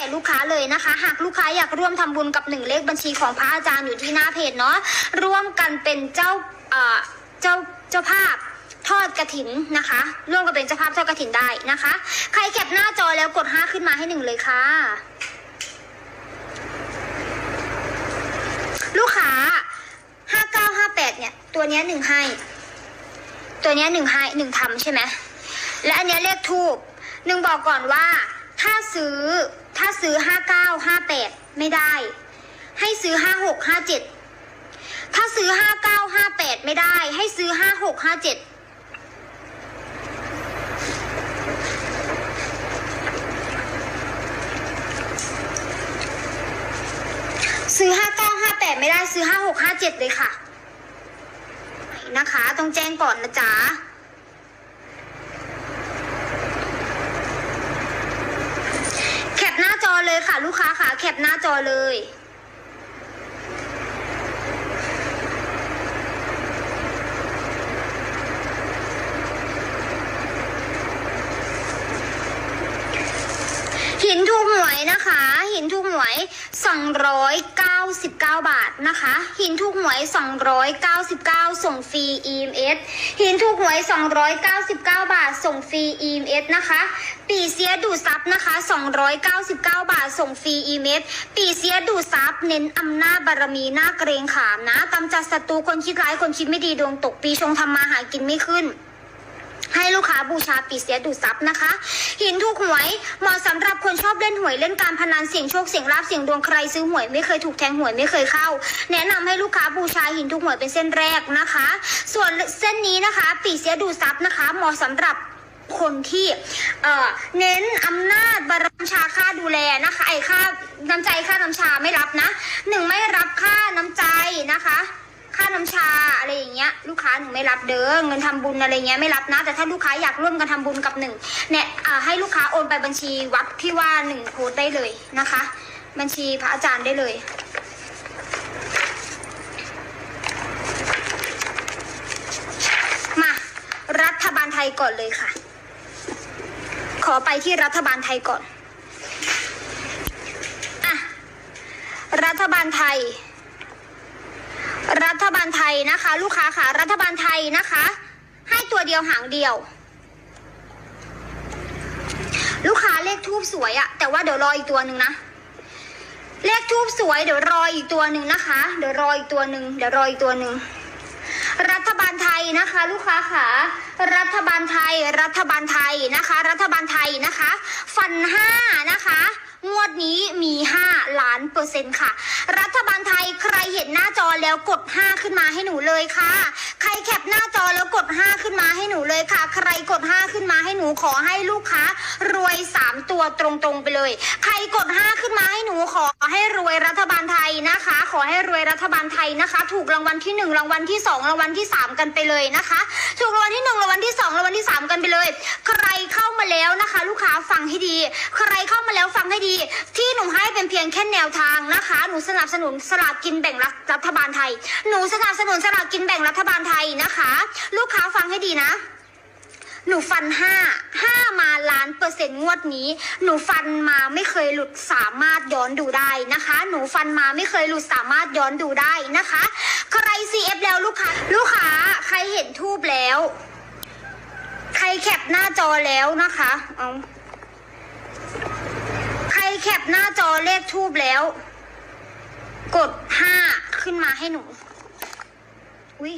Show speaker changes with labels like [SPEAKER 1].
[SPEAKER 1] แต่ลูกค้าเลยนะคะ หากลูกค้าอยากร่วมทำบุญกับหนึ่งเลขบัญชีของพระอาจารย์อยู่ที่หน้าเพจเนาะร่วมกันเป็นเจ้าเอ่อเจ้าเจ้าภาพทอดกระถินนะคะ ร่วมกันเป็นเจ้าภาพทอดกระถินได้นะคะ ใครแคปหน้าจอแล้วกดห้าขึ้นมาให้หนึ่งเลยค่ะ ลูกค้าห้าเก้าห้าแปดเนี่ย ตัวเนี้ยหนึ่งให้ ตัวเนี้ยหนึ่งให้หนึ่งทำใช่ไหม และอันเนี้ยเลขทูบหนึ่งบอกก่อนว่า ถ้าซื้อ ถ้าซื้อห้าเก้าห้าแปดไม่ได้ ให้ซื้อห้าหกห้าเจ็ดถ้าซื้อห้าเก้าห้าแปดไม่ได้ ให้ซื้อห้าหกห้าเจ็ดซื้อห้าเก้าห้าแปดไม่ได้ซื้อห้าหกห้าเจ็ดเลยค่ะ นะคะ ต้องแจ้งก่อนนะจ๊ะ แคปหน้าจอเลูกค้าขาแคปหน้าจอเลย หินถูกห วยนะคะ หินถูกหวย 299 บาทนะคะ หินถูกหวย 299 ส่งฟรี EMS หินถูกหวย 299 บาท ส่งฟรี EMS นะคะ ปีเสียดูซับนะคะ 299 บาท ส่งฟรี EMS ปีเสียดูซับเน้นอำนาจบารมีหน้าเกรงขามนะกำจัดศัตรูคนคิดร้ายคนคิดไม่ดีดวงตกปีชงทำมาหากินไม่ขึ้นให้ลูกค้าบูชาปีเสียดูดซับนะคะ หินถูกหวยเหมาะสำหรับคนชอบเล่นหวยเล่นการพนันเสี่ยงโชคเสี่ยงลาบเสี่ยงดวงใครซื้อหวยไม่เคยถูกแทงหวยไม่เคยเข้า แนะนำให้ลูกค้าบูชาหินถูกหวยเป็นเส้นแรกนะคะ ส่วนเส้นนี้นะคะ ปีเสียดูซับนะคะเหมาะสำหรับคนที่เน้นอำนาจบารมีชาค่าดูแลนะคะไอ้ค่าน้ำใจค่าน้ำชาไม่รับนะหนึ่งไม่รับค่าน้ำใจนะคะ ค่าน้ำชา อะไรอย่างเงี้ยลูกค้าหนูไม่รับเด้อเงินทำบุญอะไรเงี้ยไม่รับนะ แต่ถ้าลูกค้าอยากร่วมกันทำบุญกับหนึ่งเนี่ยให้ลูกค้าโอนไปบัญชีวัดที่ว่าหนึ่งโพสได้เลยนะคะ บัญชีพระอาจารย์ได้เลยมารัฐบาลไทยก่อนเลยค่ะ ขอไปที่รัฐบาลไทยก่อนอะรัฐบาลไทย บาลไทยนะคะ ลูกค้าค่ะรัฐบาลไทยนะคะ ให้ตัวเดียวหางเดียว ลูกค้าเลขทูบสวยอะแต่ว่าเดี๋ยวรออีกตัวหนึ่งนะเลขทูบสวยเดี๋ยวรออีกตัวหนึ่งนะคะ เดี๋ยวรออีกตัวหนึ่งเดี๋ยวรออีกตัวหนึ่งรัฐบาลไทยนะคะ ลูกค้าค่ะรัฐบาลไทย รัฐบาลไทยนะคะ รัฐบาลไทยนะคะ ฟันห้านะคะ งวดนี้มี 5 ล้านเปอร์เซ็นต์ค่ะ รัฐบาลไทยใครเห็นหน้าจอแล้วกด 5 ขึ้นมาให้หนูเลยค่ะ ใครแคปหน้าจอแล้วกด 5 ขึ้นมาให้หนูเลยค่ะ ใครกด 5 ขึ้นมาให้หนูขอให้ลูกค้ารวย 3 ตัวตรงๆไปเลย ใครกด 5 ขึ้นมาให้หนูขอให้รวยรัฐบาลไทยนะคะ ขอให้รวยรัฐบาลไทยนะคะ ถูกรางวัลที่ 1 รางวัลที่ 2 รางวัลที่ 3 กันไปเลยนะคะ ถูกรางวัลที่ 1 รางวัลที่ 2 รางวัลที่ 3 กันไปเลย ใครเข้ามาแล้วนะคะ ลูกค้าฟังให้ดี ใครเข้ามา ดี ที่หนูให้เป็นเพียงแค่แนวทางนะคะ หนูสนับสนุนสลากกินแบ่งรัฐบาลไทย หนูสนับสนุนสลากกินแบ่งรัฐบาลไทยนะคะ ลูกค้าฟังให้ดีนะ หนูฟันห้าห้ามาล้านเปอร์เซ็นต์งวดนี้ หนูฟันมาไม่เคยหลุดสามารถย้อนดูได้นะคะ หนูฟันมาไม่เคยหลุดสามารถย้อนดูได้นะคะ ใคร CF แล้วลูกค้า ลูกค้าใครเห็นทูบแล้ว ใครแคปหน้าจอแล้วนะคะ เอา แคปหน้าจอเลขทูบแล้ว กดห้าขึ้นมาให้หนู อุ้ย